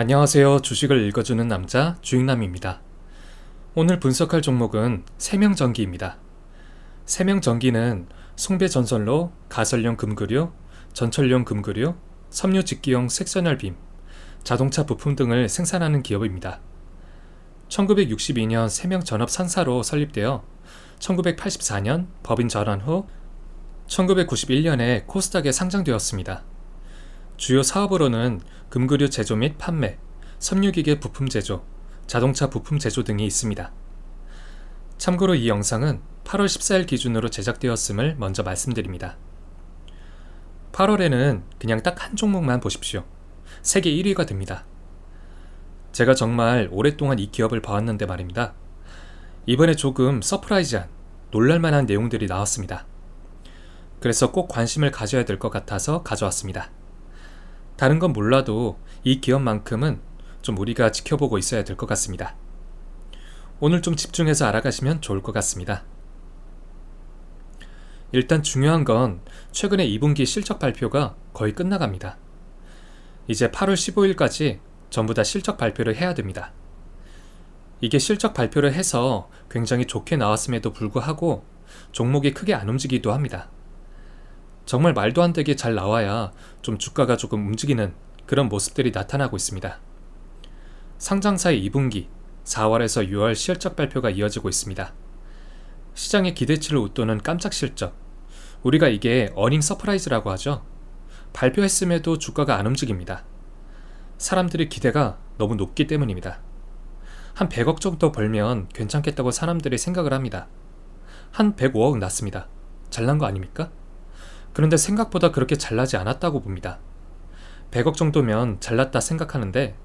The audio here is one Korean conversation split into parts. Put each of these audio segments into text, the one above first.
안녕하세요. 주식을 읽어주는 남자 주익남입니다. 오늘 분석할 종목은 세명전기입니다. 세명전기는 송배전선로, 가설용 금그류, 전철용 금그류, 섬유 직기용 색선열 빔, 자동차 부품 등을 생산하는 기업입니다. 1962년 세명전업 상사로 설립되어 1984년 법인 전환 후 1991년에 코스닥에 상장되었습니다. 주요 사업으로는 금그류 제조 및 판매, 섬유기계 부품 제조, 자동차 부품 제조 등이 있습니다. 참고로 이 영상은 8월 14일 기준으로 제작되었음을 먼저 말씀드립니다. 8월에는 그냥 딱 한 종목만 보십시오. 세계 1위가 됩니다. 제가 정말 오랫동안 이 기업을 봐왔는데 말입니다. 이번에 조금 서프라이즈한, 놀랄만한 내용들이 나왔습니다. 그래서 꼭 관심을 가져야 될 것 같아서 가져왔습니다. 다른 건 몰라도 이 기업만큼은 좀 우리가 지켜보고 있어야 될 것 같습니다. 오늘 좀 집중해서 알아가시면 좋을 것 같습니다. 일단 중요한 건 최근에 2분기 실적 발표가 거의 끝나갑니다. 이제 8월 15일까지 전부 다 실적 발표를 해야 됩니다. 이게 실적 발표를 해서 굉장히 좋게 나왔음에도 불구하고 종목이 크게 안 움직이기도 합니다. 정말 말도 안 되게 잘 나와야 좀 주가가 조금 움직이는 그런 모습들이 나타나고 있습니다. 상장사의 2분기, 4월에서 6월 실적 발표가 이어지고 있습니다. 시장의 기대치를 웃도는 깜짝 실적. 우리가 이게 어닝 서프라이즈라고 하죠. 발표했음에도 주가가 안 움직입니다. 사람들의 기대가 너무 높기 때문입니다. 한 100억 정도 벌면 괜찮겠다고 사람들이 생각을 합니다. 한 105억 났습니다. 잘난 거 아닙니까? 그런데 생각보다 그렇게 잘나지 않았다고 봅니다. 100억 정도면 잘났다 생각하는데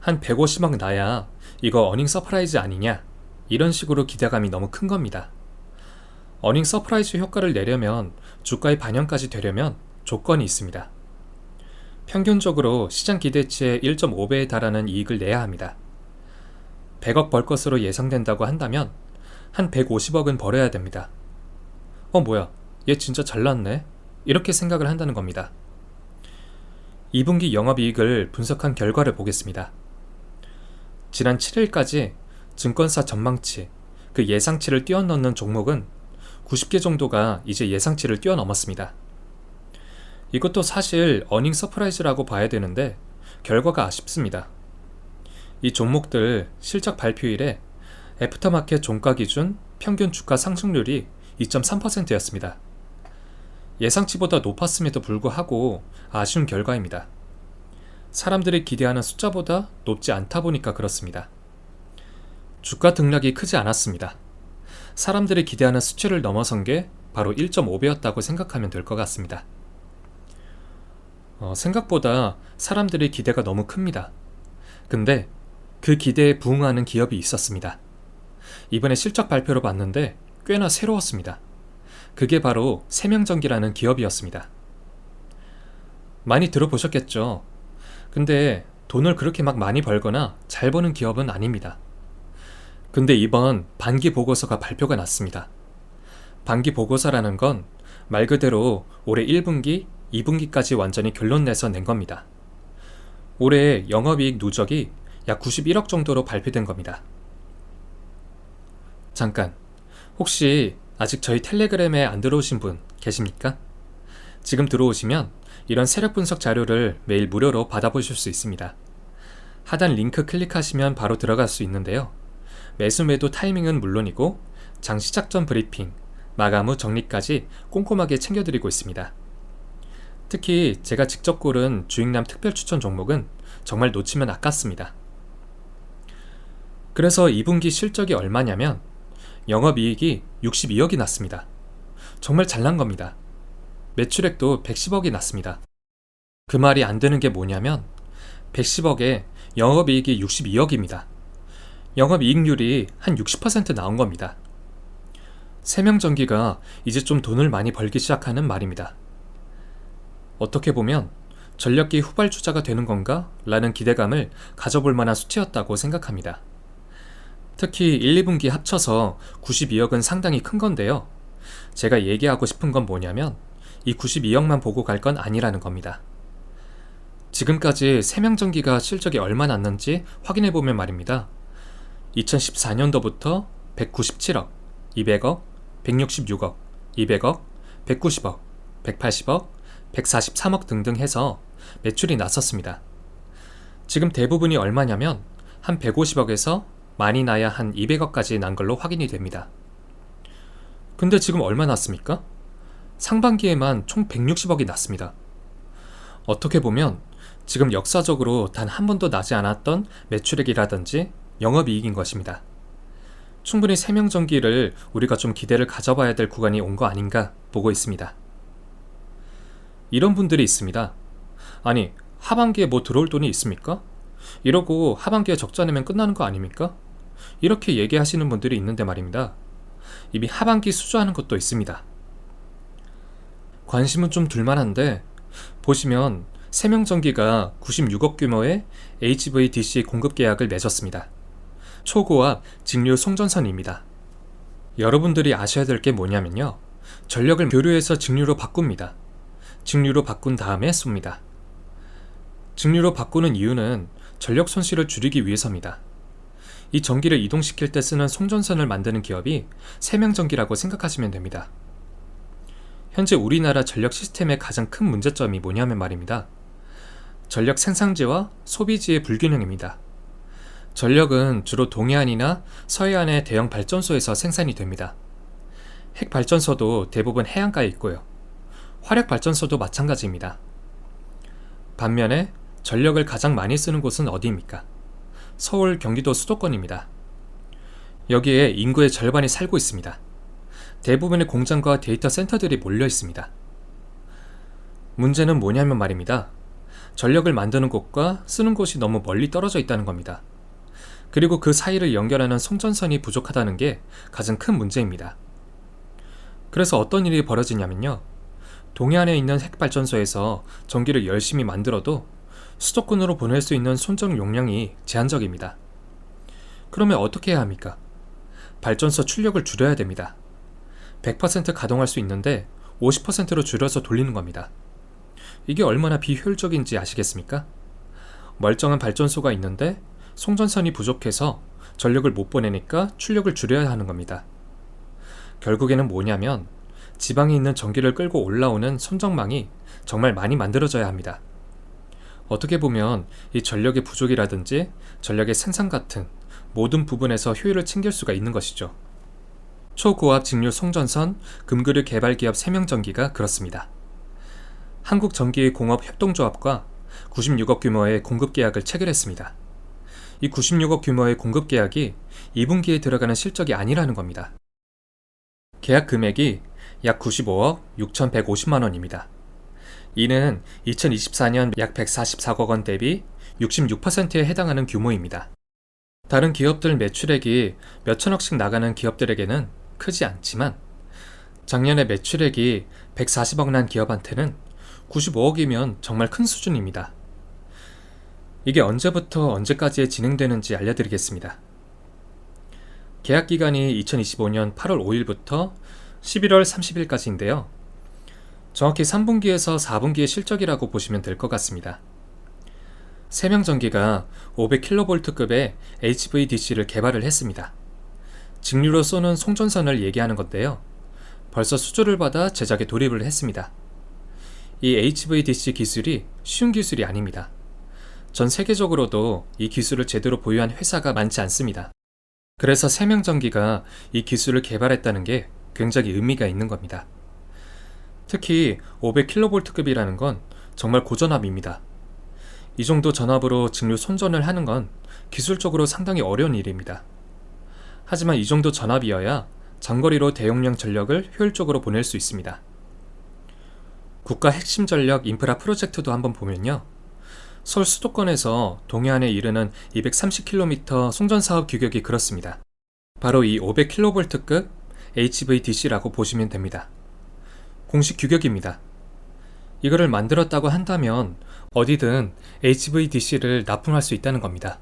한 150억 나야 이거 어닝 서프라이즈 아니냐 이런 식으로 기대감이 너무 큰 겁니다. 어닝 서프라이즈 효과를 내려면 주가의 반영까지 되려면 조건이 있습니다. 평균적으로 시장 기대치의 1.5배에 달하는 이익을 내야 합니다. 100억 벌 것으로 예상된다고 한다면 한 150억은 벌어야 됩니다. 어 뭐야 얘 진짜 잘났네 이렇게 생각을 한다는 겁니다. 2분기 영업이익을 분석한 결과를 보겠습니다. 지난 7일까지 증권사 전망치, 그 예상치를 뛰어넘는 종목은 90개 정도가 이제 예상치를 뛰어넘었습니다. 이것도 사실 어닝 서프라이즈라고 봐야 되는데 결과가 아쉽습니다. 이 종목들 실적 발표일에 애프터마켓 종가 기준 평균 주가 상승률이 2.3%였습니다. 예상치보다 높았음에도 불구하고 아쉬운 결과입니다. 사람들이 기대하는 숫자보다 높지 않다 보니까 그렇습니다. 주가 등락이 크지 않았습니다. 사람들이 기대하는 수치를 넘어선 게 바로 1.5배였다고 생각하면 될 것 같습니다. 어, 생각보다 사람들의 기대가 너무 큽니다. 근데 그 기대에 부응하는 기업이 있었습니다. 이번에 실적 발표로 봤는데 꽤나 새로웠습니다. 그게 바로 세명전기라는 기업이었습니다. 많이 들어보셨겠죠? 근데 돈을 그렇게 막 많이 벌거나 잘 버는 기업은 아닙니다. 근데 이번 반기 보고서가 발표가 났습니다. 반기 보고서라는 건 말 그대로 올해 1분기, 2분기까지 완전히 결론 내서 낸 겁니다. 올해 영업이익 누적이 약 91억 정도로 발표된 겁니다. 잠깐, 혹시 아직 저희 텔레그램에 안 들어오신 분 계십니까? 지금 들어오시면 이런 세력 분석 자료를 매일 무료로 받아보실 수 있습니다. 하단 링크 클릭하시면 바로 들어갈 수 있는데요. 매수 매도 타이밍은 물론이고 장 시작 전 브리핑, 마감 후 정리까지 꼼꼼하게 챙겨드리고 있습니다. 특히 제가 직접 고른 주익남 특별 추천 종목은 정말 놓치면 아깝습니다. 그래서 2분기 실적이 얼마냐면 영업이익이 62억이 났습니다. 정말 잘난 겁니다. 매출액도 110억이 났습니다. 그 말이 안 되는 게 뭐냐면 110억에 영업이익이 62억입니다. 영업이익률이 한 60% 나온 겁니다. 세명전기가 이제 좀 돈을 많이 벌기 시작하는 말입니다. 어떻게 보면 전력기 후발주자가 되는 건가? 라는 기대감을 가져볼 만한 수치였다고 생각합니다. 특히 1, 2분기 합쳐서 92억은 상당히 큰 건데요. 제가 얘기하고 싶은 건 뭐냐면 이 92억만 보고 갈 건 아니라는 겁니다. 지금까지 세명전기가 실적이 얼마 났는지 확인해 보면 말입니다. 2014년도부터 197억, 200억, 166억, 200억, 190억, 180억, 143억 등등 해서 매출이 났었습니다. 지금 대부분이 얼마냐면 한 150억에서 많이 나야 한 200억까지 난 걸로 확인이 됩니다. 근데 지금 얼마 났습니까? 상반기에만 총 160억이 났습니다. 어떻게 보면 지금 역사적으로 단 한 번도 나지 않았던 매출액이라든지 영업이익인 것입니다. 충분히 세명전기를 우리가 좀 기대를 가져봐야 될 구간이 온 거 아닌가 보고 있습니다. 이런 분들이 있습니다. 아니, 하반기에 뭐 들어올 돈이 있습니까? 이러고 하반기에 적자 내면 끝나는 거 아닙니까? 이렇게 얘기하시는 분들이 있는데 말입니다. 이미 하반기 수주하는 것도 있습니다. 관심은 좀 둘만한데 보시면 세명전기가 96억 규모의 HVDC 공급 계약을 맺었습니다. 초고압 직류 송전선입니다. 여러분들이 아셔야 될 게 뭐냐면요. 전력을 교류해서 직류로 바꿉니다. 직류로 바꾼 다음에 쏩니다. 직류로 바꾸는 이유는 전력 손실을 줄이기 위해서입니다. 이 전기를 이동시킬 때 쓰는 송전선을 만드는 기업이 세명전기라고 생각하시면 됩니다. 현재 우리나라 전력 시스템의 가장 큰 문제점이 뭐냐면 말입니다. 전력 생산지와 소비지의 불균형입니다. 전력은 주로 동해안이나 서해안의 대형 발전소에서 생산이 됩니다. 핵 발전소도 대부분 해안가에 있고요. 화력 발전소도 마찬가지입니다. 반면에 전력을 가장 많이 쓰는 곳은 어디입니까? 서울, 경기도 수도권입니다. 여기에 인구의 절반이 살고 있습니다. 대부분의 공장과 데이터 센터들이 몰려 있습니다. 문제는 뭐냐면 말입니다. 전력을 만드는 곳과 쓰는 곳이 너무 멀리 떨어져 있다는 겁니다. 그리고 그 사이를 연결하는 송전선이 부족하다는 게 가장 큰 문제입니다. 그래서 어떤 일이 벌어지냐면요. 동해안에 있는 핵발전소에서 전기를 열심히 만들어도 수도권으로 보낼 수 있는 손전 용량이 제한적입니다. 그러면 어떻게 해야 합니까? 발전소 출력을 줄여야 됩니다. 100% 가동할 수 있는데 50%로 줄여서 돌리는 겁니다. 이게 얼마나 비효율적인지 아시겠습니까? 멀쩡한 발전소가 있는데 송전선이 부족해서 전력을 못 보내니까 출력을 줄여야 하는 겁니다. 결국에는 뭐냐면 지방에 있는 전기를 끌고 올라오는 선정망이 정말 많이 만들어져야 합니다. 어떻게 보면 이 전력의 부족이라든지 전력의 생산 같은 모든 부분에서 효율을 챙길 수가 있는 것이죠. 초고압 직류 송전선 금그류 개발 기업 세명전기가 그렇습니다. 한국전기공업 협동조합과 96억 규모의 공급 계약을 체결했습니다. 이 96억 규모의 공급 계약이 2분기에 들어가는 실적이 아니라는 겁니다. 계약 금액이 약 95억 6,150만 원입니다. 이는 2024년 약 144억 원 대비 66%에 해당하는 규모입니다. 다른 기업들 매출액이 몇천억씩 나가는 기업들에게는 크지 않지만 작년에 매출액이 140억 난 기업한테는 95억이면 정말 큰 수준입니다. 이게 언제부터 언제까지 진행되는지 알려드리겠습니다. 계약 기간이 2025년 8월 5일부터 11월 30일까지인데요. 정확히 3분기에서 4분기의 실적이라고 보시면 될 것 같습니다. 세명전기가 500kV급의 HVDC를 개발을 했습니다. 직류로 쏘는 송전선을 얘기하는 건데요. 벌써 수주를 받아 제작에 돌입을 했습니다. 이 HVDC 기술이 쉬운 기술이 아닙니다. 전 세계적으로도 이 기술을 제대로 보유한 회사가 많지 않습니다. 그래서 세명전기가 이 기술을 개발했다는 게 굉장히 의미가 있는 겁니다. 특히 500kV급이라는 건 정말 고전압입니다. 이 정도 전압으로 직류 손전을 하는 건 기술적으로 상당히 어려운 일입니다. 하지만 이 정도 전압이어야 장거리로 대용량 전력을 효율적으로 보낼 수 있습니다. 국가 핵심 전력 인프라 프로젝트도 한번 보면요. 서울 수도권에서 동해안에 이르는 230km 송전 사업 규격이 그렇습니다. 바로 이 500kV급 HVDC라고 보시면 됩니다. 공식 규격입니다. 이거를 만들었다고 한다면 어디든 HVDC를 납품할 수 있다는 겁니다.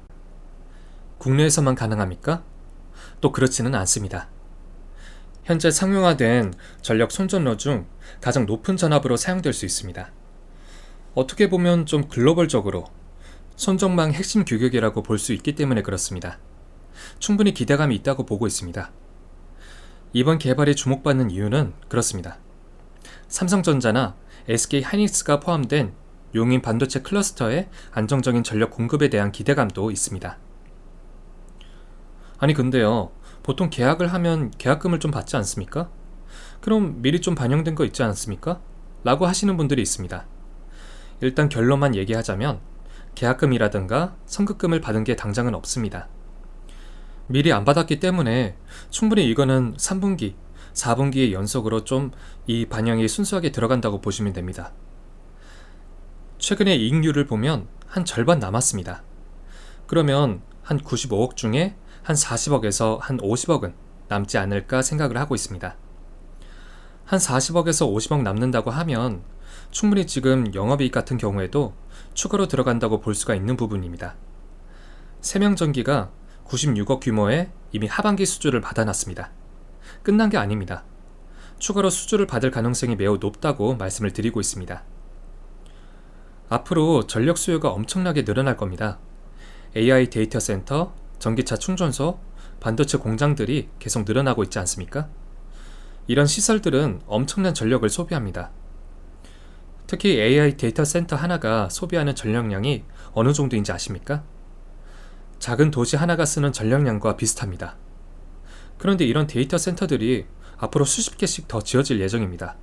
국내에서만 가능합니까? 또 그렇지는 않습니다. 현재 상용화된 전력 손전로 중 가장 높은 전압으로 사용될 수 있습니다. 어떻게 보면 좀 글로벌적으로 손정망 핵심 규격이라고 볼 수 있기 때문에 그렇습니다. 충분히 기대감이 있다고 보고 있습니다. 이번 개발이 주목받는 이유는 그렇습니다. 삼성전자나 SK 하이닉스가 포함된 용인 반도체 클러스터의 안정적인 전력 공급에 대한 기대감도 있습니다. 아니 근데요. 보통 계약을 하면 계약금을 좀 받지 않습니까? 그럼 미리 좀 반영된 거 있지 않습니까? 라고 하시는 분들이 있습니다. 일단 결론만 얘기하자면 계약금이라든가 선급금을 받은 게 당장은 없습니다. 미리 안 받았기 때문에 충분히 이거는 3분기, 4분기의 연속으로 좀 이 반영이 순수하게 들어간다고 보시면 됩니다. 최근에 이익률을 보면 한 절반 남았습니다. 그러면 한 95억 중에 한 40억에서 한 50억은 남지 않을까 생각을 하고 있습니다. 한 40억에서 50억 남는다고 하면 충분히 지금 영업이익 같은 경우에도 추가로 들어간다고 볼 수가 있는 부분입니다. 세명전기가 96억 규모의 이미 하반기 수주를 받아놨습니다. 끝난 게 아닙니다. 추가로 수주를 받을 가능성이 매우 높다고 말씀을 드리고 있습니다. 앞으로 전력 수요가 엄청나게 늘어날 겁니다. AI 데이터 센터, 전기차 충전소, 반도체 공장들이 계속 늘어나고 있지 않습니까? 이런 시설들은 엄청난 전력을 소비합니다. 특히 AI 데이터 센터 하나가 소비하는 전력량이 어느 정도인지 아십니까? 작은 도시 하나가 쓰는 전력량과 비슷합니다. 그런데 이런 데이터 센터들이 앞으로 수십 개씩 더 지어질 예정입니다.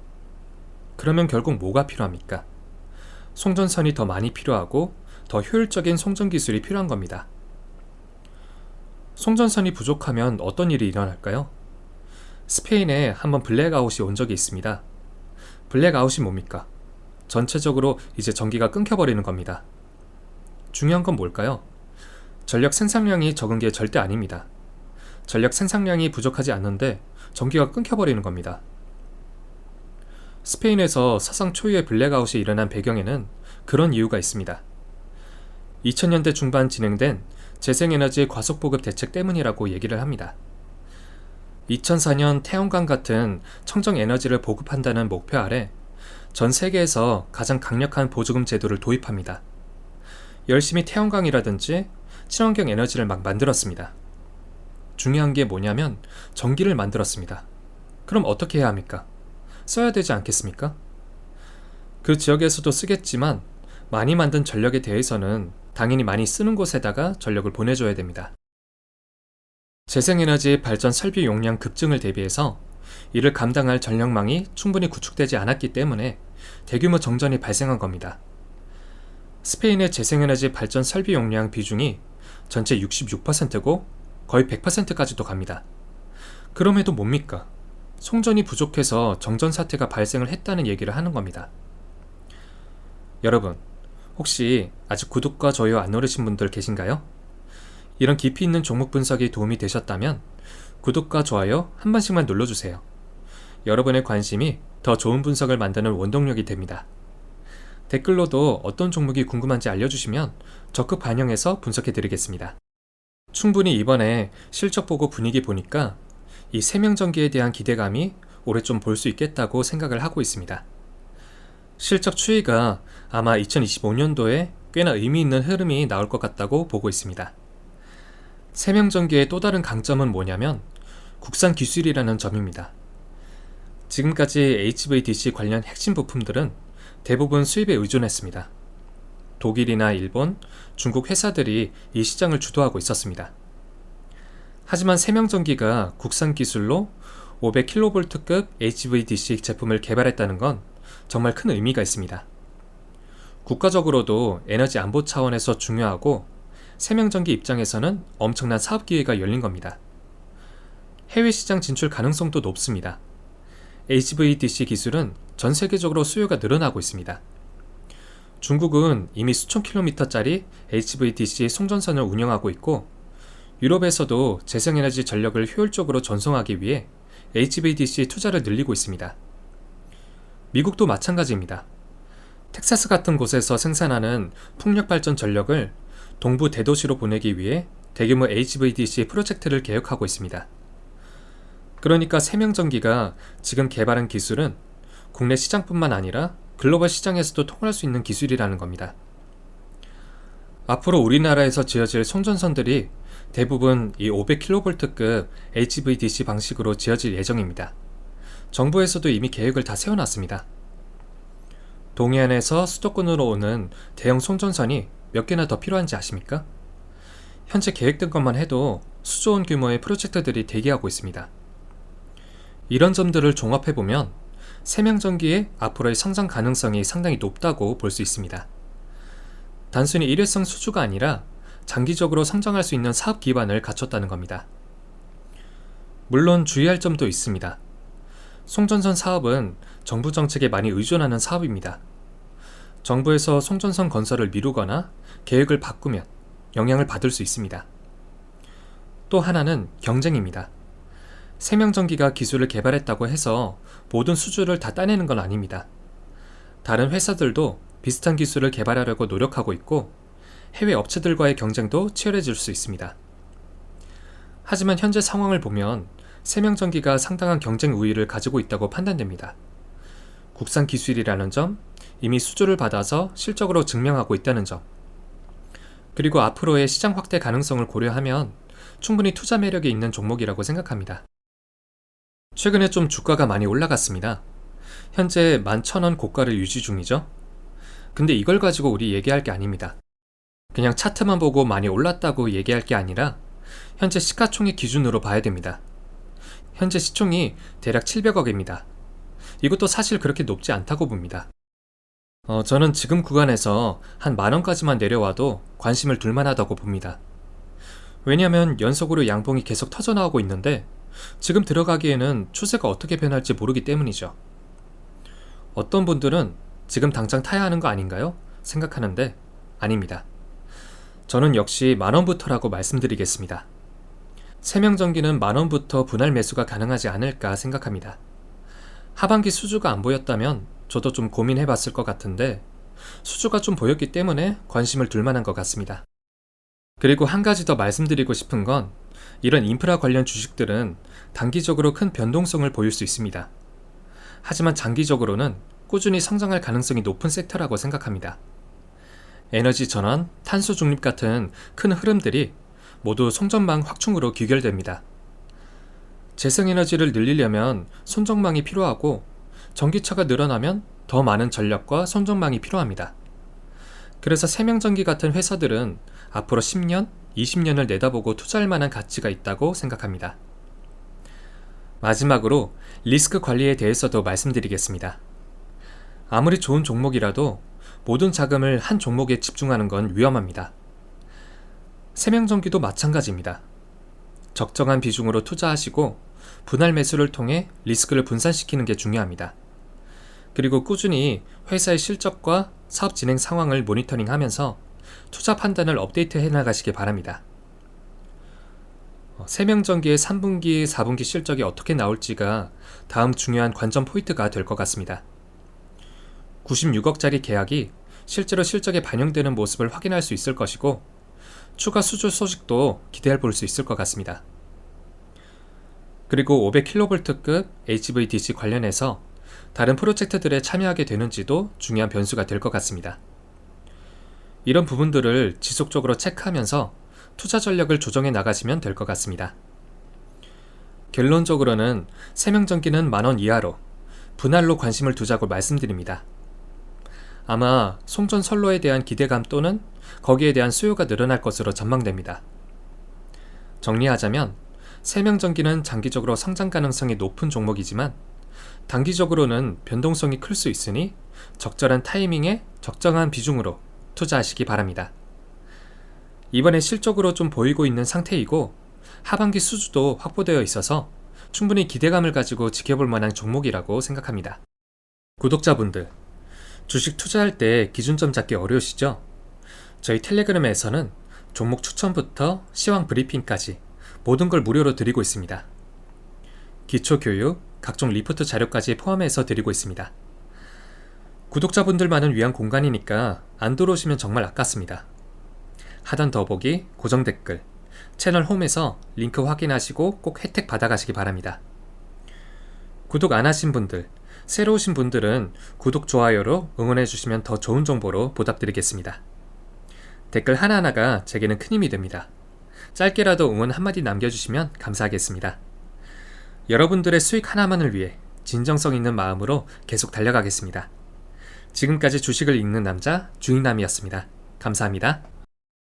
그러면 결국 뭐가 필요합니까? 송전선이 더 많이 필요하고 더 효율적인 송전 기술이 필요한 겁니다. 송전선이 부족하면 어떤 일이 일어날까요? 스페인에 한번 블랙아웃이 온 적이 있습니다. 블랙아웃이 뭡니까? 전체적으로 이제 전기가 끊겨버리는 겁니다. 중요한 건 뭘까요? 전력 생산량이 적은 게 절대 아닙니다. 전력 생산량이 부족하지 않는데 전기가 끊겨버리는 겁니다. 스페인에서 사상 초유의 블랙아웃이 일어난 배경에는 그런 이유가 있습니다. 2000년대 중반 진행된 재생에너지 과속 보급 대책 때문이라고 얘기를 합니다. 2004년 태양광 같은 청정 에너지를 보급한다는 목표 아래 전 세계에서 가장 강력한 보조금 제도를 도입합니다. 열심히 태양광이라든지 친환경 에너지를 막 만들었습니다. 중요한 게 뭐냐면 전기를 만들었습니다. 그럼 어떻게 해야 합니까? 써야 되지 않겠습니까? 그 지역에서도 쓰겠지만 많이 만든 전력에 대해서는 당연히 많이 쓰는 곳에다가 전력을 보내줘야 됩니다. 재생에너지 발전 설비 용량 급증을 대비해서 이를 감당할 전력망이 충분히 구축되지 않았기 때문에 대규모 정전이 발생한 겁니다. 스페인의 재생에너지 발전 설비 용량 비중이 전체 66%고 거의 100%까지도 갑니다. 그럼에도 뭡니까? 송전이 부족해서 정전 사태가 발생을 했다는 얘기를 하는 겁니다. 여러분, 혹시 아직 구독과 좋아요 안 누르신 분들 계신가요? 이런 깊이 있는 종목 분석이 도움이 되셨다면 구독과 좋아요 한 번씩만 눌러주세요. 여러분의 관심이 더 좋은 분석을 만드는 원동력이 됩니다. 댓글로도 어떤 종목이 궁금한지 알려주시면 적극 반영해서 분석해 드리겠습니다. 충분히 이번에 실적 보고 분위기 보니까 이 세명 전기에 대한 기대감이 올해 좀 볼 수 있겠다고 생각을 하고 있습니다. 실적 추이가 아마 2025년도에 꽤나 의미 있는 흐름이 나올 것 같다고 보고 있습니다. 세명 전기의 또 다른 강점은 뭐냐면 국산 기술이라는 점입니다. 지금까지 HVDC 관련 핵심 부품들은 대부분 수입에 의존했습니다. 독일이나 일본, 중국 회사들이 이 시장을 주도하고 있었습니다. 하지만 세명전기가 국산 기술로 500kV급 HVDC 제품을 개발했다는 건 정말 큰 의미가 있습니다. 국가적으로도 에너지 안보 차원에서 중요하고 세명전기 입장에서는 엄청난 사업 기회가 열린 겁니다. 해외 시장 진출 가능성도 높습니다. HVDC 기술은 전 세계적으로 수요가 늘어나고 있습니다. 중국은 이미 수천 킬로미터짜리 HVDC 송전선을 운영하고 있고 유럽에서도 재생에너지 전력을 효율적으로 전송하기 위해 HVDC 투자를 늘리고 있습니다. 미국도 마찬가지입니다. 텍사스 같은 곳에서 생산하는 풍력 발전 전력을 동부 대도시로 보내기 위해 대규모 HVDC 프로젝트를 계획하고 있습니다. 그러니까 세명전기가 지금 개발한 기술은 국내 시장뿐만 아니라 글로벌 시장에서도 통할 수 있는 기술이라는 겁니다. 앞으로 우리나라에서 지어질 송전선들이 대부분 이 500kV급 HVDC 방식으로 지어질 예정입니다. 정부에서도 이미 계획을 다 세워놨습니다. 동해안에서 수도권으로 오는 대형 송전선이 몇 개나 더 필요한지 아십니까? 현재 계획된 것만 해도 수조원 규모의 프로젝트들이 대기하고 있습니다. 이런 점들을 종합해보면 세명전기의 앞으로의 성장 가능성이 상당히 높다고 볼 수 있습니다. 단순히 일회성 수주가 아니라 장기적으로 성장할 수 있는 사업 기반을 갖췄다는 겁니다. 물론 주의할 점도 있습니다. 송전선 사업은 정부 정책에 많이 의존하는 사업입니다. 정부에서 송전선 건설을 미루거나 계획을 바꾸면 영향을 받을 수 있습니다. 또 하나는 경쟁입니다. 세명전기가 기술을 개발했다고 해서 모든 수주를 다 따내는 건 아닙니다. 다른 회사들도 비슷한 기술을 개발하려고 노력하고 있고 해외 업체들과의 경쟁도 치열해질 수 있습니다. 하지만 현재 상황을 보면 세명전기가 상당한 경쟁 우위를 가지고 있다고 판단됩니다. 국산 기술이라는 점, 이미 수주를 받아서 실적으로 증명하고 있다는 점, 그리고 앞으로의 시장 확대 가능성을 고려하면 충분히 투자 매력이 있는 종목이라고 생각합니다. 최근에 좀 주가가 많이 올라갔습니다. 현재 11,000원 고가를 유지 중이죠. 근데 이걸 가지고 우리 얘기할 게 아닙니다. 그냥 차트만 보고 많이 올랐다고 얘기할 게 아니라 현재 시가총액 기준으로 봐야 됩니다. 현재 시총이 대략 700억입니다. 이것도 사실 그렇게 높지 않다고 봅니다. 어, 저는 지금 구간에서 한 만원까지만 내려와도 관심을 둘만하다고 봅니다. 왜냐하면 연속으로 양봉이 계속 터져나오고 있는데 지금 들어가기에는 추세가 어떻게 변할지 모르기 때문이죠. 어떤 분들은 지금 당장 타야 하는 거 아닌가요? 생각하는데 아닙니다. 저는 역시 만원부터라고 말씀드리겠습니다. 세명전기는 만원부터 분할 매수가 가능하지 않을까 생각합니다. 하반기 수주가 안 보였다면 저도 좀 고민해 봤을 것 같은데 수주가 좀 보였기 때문에 관심을 둘 만한 것 같습니다. 그리고 한 가지 더 말씀드리고 싶은 건 이런 인프라 관련 주식들은 단기적으로 큰 변동성을 보일 수 있습니다. 하지만 장기적으로는 꾸준히 성장할 가능성이 높은 섹터라고 생각합니다. 에너지 전환, 탄소 중립 같은 큰 흐름들이 모두 송전망 확충으로 귀결됩니다. 재생에너지를 늘리려면 손전망이 필요하고 전기차가 늘어나면 더 많은 전력과 손전망이 필요합니다. 그래서 세명전기 같은 회사들은 앞으로 10년, 20년을 내다보고 투자할 만한 가치가 있다고 생각합니다. 마지막으로 리스크 관리에 대해서도 말씀드리겠습니다. 아무리 좋은 종목이라도 모든 자금을 한 종목에 집중하는 건 위험합니다. 세명전기도 마찬가지입니다. 적정한 비중으로 투자하시고 분할 매수를 통해 리스크를 분산시키는 게 중요합니다. 그리고 꾸준히 회사의 실적과 사업 진행 상황을 모니터링 하면서 투자 판단을 업데이트 해 나가시기 바랍니다. 어, 세명전기의 3분기, 4분기 실적이 어떻게 나올지가 다음 중요한 관전 포인트가 될 것 같습니다. 96억짜리 계약이 실제로 실적에 반영되는 모습을 확인할 수 있을 것이고 추가 수주 소식도 기대해 볼 수 있을 것 같습니다. 그리고 500kV급 HVDC 관련해서 다른 프로젝트들에 참여하게 되는지도 중요한 변수가 될 것 같습니다. 이런 부분들을 지속적으로 체크하면서 투자 전략을 조정해 나가시면 될 것 같습니다. 결론적으로는 세명전기는 만원 이하로 분할로 관심을 두자고 말씀드립니다. 아마 송전 선로에 대한 기대감 또는 거기에 대한 수요가 늘어날 것으로 전망됩니다. 정리하자면 세명전기는 장기적으로 성장 가능성이 높은 종목이지만 단기적으로는 변동성이 클 수 있으니 적절한 타이밍에 적정한 비중으로 투자하시기 바랍니다. 이번에 실적으로 좀 보이고 있는 상태이고 하반기 수주도 확보되어 있어서 충분히 기대감을 가지고 지켜볼 만한 종목이라고 생각합니다. 구독자분들, 주식 투자할 때 기준점 잡기 어려우시죠? 저희 텔레그램에서는 종목 추천부터 시황 브리핑까지 모든 걸 무료로 드리고 있습니다. 기초 교육, 각종 리포트 자료까지 포함해서 드리고 있습니다. 구독자분들만을 위한 공간이니까 안 들어오시면 정말 아깝습니다. 하단 더보기, 고정 댓글, 채널 홈에서 링크 확인하시고 꼭 혜택 받아가시기 바랍니다. 구독 안 하신 분들, 새로 오신 분들은 구독, 좋아요로 응원해주시면 더 좋은 정보로 보답드리겠습니다. 댓글 하나하나가 제게는 큰 힘이 됩니다. 짧게라도 응원 한마디 남겨주시면 감사하겠습니다. 여러분들의 수익 하나만을 위해 진정성 있는 마음으로 계속 달려가겠습니다. 지금까지 주식을 읽는 남자 주인남이었습니다. 감사합니다.